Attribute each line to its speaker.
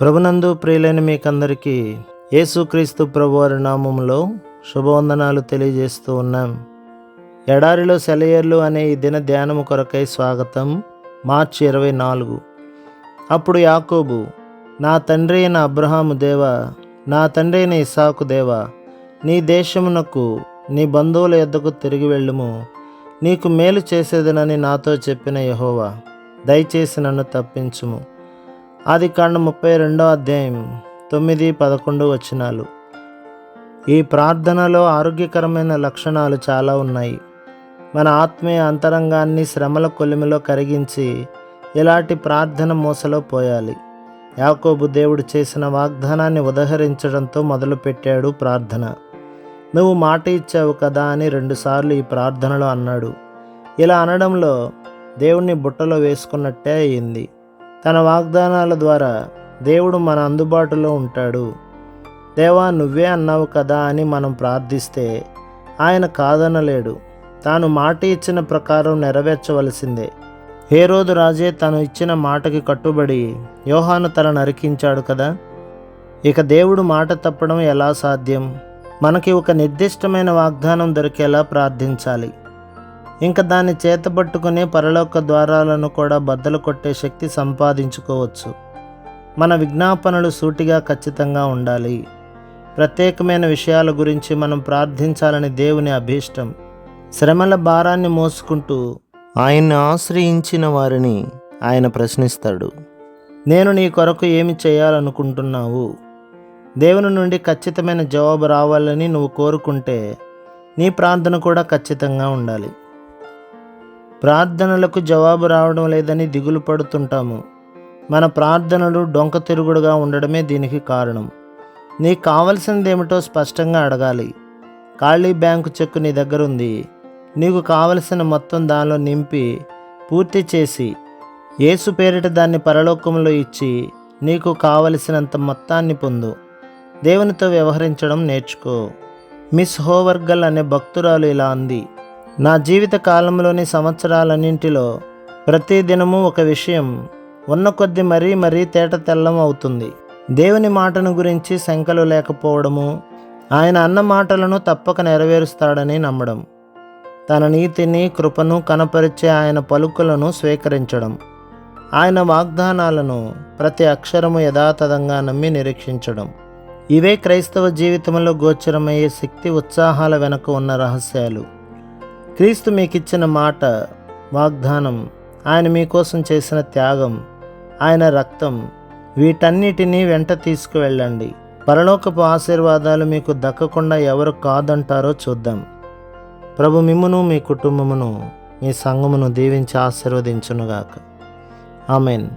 Speaker 1: ప్రభునందు ప్రియులైన మీకందరికీ యేసుక్రీస్తు ప్రభువారి నామములో శుభవందనాలు తెలియజేస్తూ ఉన్నాం. ఎడారిలో సెలయర్లు అనే ఈ దిన ధ్యానము కొరకై స్వాగతం మార్చి ఇరవై నాలుగు. అప్పుడు యాకోబు నా తండ్రి అయిన అబ్రహాము దేవ నా తండ్రి అయిన ఇసాకు దేవ నీ దేశమునకు నీ బంధువుల యొద్దకు తిరిగి వెళ్ళుము. నీకు మేలు చేసేదనని నాతో చెప్పిన యహోవా దయచేసి నన్ను తప్పించుము. ఆది కాండ ముప్పై రెండో అధ్యాయం తొమ్మిది పదకొండు వచనాలు. ఈ ప్రార్థనలో ఆరోగ్యకరమైన లక్షణాలు చాలా ఉన్నాయి. మన ఆత్మీయ అంతరంగాన్ని శ్రమల కొలిమిలో కరిగించి ఇలాంటి ప్రార్థన మూసలో పోయాలి? యాకోబు దేవుడు చేసిన వాగ్దానాన్ని ఉదహరించడంతో మొదలుపెట్టాడు ప్రార్థన. నువ్వు మాట ఇచ్చావు కదా అని రెండుసార్లు ఈ ప్రార్థనలో అన్నాడు. ఇలా అనడంలో దేవుణ్ణి బుట్టలో వేసుకున్నట్టే అయింది. తన వాగ్దానాల ద్వారా దేవుడు మన అందుబాటులో ఉంటాడు. దేవా నువ్వే అన్నావు కదా అని మనం ప్రార్థిస్తే ఆయన కాదనలేడు. తాను మాట ఇచ్చిన ప్రకారం నెరవేర్చవలసిందే. ఏ రోజు రాజే తను ఇచ్చిన మాటకి కట్టుబడి యోహాను తల నరికించాడు కదా? ఇక దేవుడు మాట తప్పడం ఎలా సాధ్యం? మనకి ఒక నిర్దిష్టమైన వాగ్దానం దొరికేలా ప్రార్థించాలి. ఇంకా దాన్ని చేతబట్టుకుని పరలోక ద్వారాలను కూడా బద్దలు కొట్టే శక్తి సంపాదించుకోవచ్చు. మన విజ్ఞాపనలు సూటిగా ఖచ్చితంగా ఉండాలి. ప్రత్యేకమైన విషయాల గురించి మనం ప్రార్థించాలని దేవుని అభీష్టం. శ్రమల భారాన్ని మోసుకుంటూ ఆయన్ని ఆశ్రయించిన వారిని ఆయన ప్రశ్నిస్తాడు. నేను నీ కొరకు ఏమి చేయాలనుకుంటున్నావు? దేవుని నుండి ఖచ్చితమైన జవాబు రావాలని నువ్వు కోరుకుంటే నీ ప్రార్థన కూడా ఖచ్చితంగా ఉండాలి. ప్రార్థనలకు జవాబు రావడం లేదని దిగులు పడుతుంటాము. మన ప్రార్థనలు డొంక తిరుగుడుగా ఉండడమే దీనికి కారణం. నీకు కావలసిందేమిటో స్పష్టంగా అడగాలి. ఖాళీ బ్యాంకు చెక్కు నీ దగ్గర ఉంది నీకు కావలసిన మొత్తం దానిలో నింపి పూర్తి చేసి ఏసు పేరిట దాన్ని పరలోకంలో ఇచ్చి నీకు కావలసినంత మొత్తాన్ని పొందు. దేవునితో వ్యవహరించడం నేర్చుకో. మిస్ హోవర్గల్ అనే భక్తురాలు ఇలా అంది. నా జీవిత కాలంలోని సంవత్సరాలన్నింటిలో ప్రతి దినము ఒక విషయం ఉన్న కొద్ది మరీ మరీ తేట తెల్లం అవుతుంది. దేవుని మాటను గురించి శంకలు లేకపోవడము ఆయన అన్న మాటలను తప్పక నెరవేరుస్తాడని నమ్మడం తన నీతిని కృపను కనపరిచే ఆయన పలుకులను స్వీకరించడం ఆయన వాగ్దానాలను ప్రతి అక్షరము యథాతథంగా నమ్మి నిరీక్షించడం. ఇవే క్రైస్తవ జీవితంలో గోచరమయ్యే శక్తి ఉత్సాహాల వెనుక ఉన్న రహస్యాలు. క్రీస్తు మీకిచ్చిన మాట వాగ్దానం ఆయన మీకోసం చేసిన త్యాగం ఆయన రక్తం వీటన్నిటినీ వెంట తీసుకువెళ్ళండి. పరలోకపు ఆశీర్వాదాలు మీకు దక్కకుండా ఎవరు కాదంటారో చూద్దాం. ప్రభు మిమ్మును మీ కుటుంబమును మీ సంఘమును దీవించి ఆశీర్వదించునుగాక. ఆమెన్.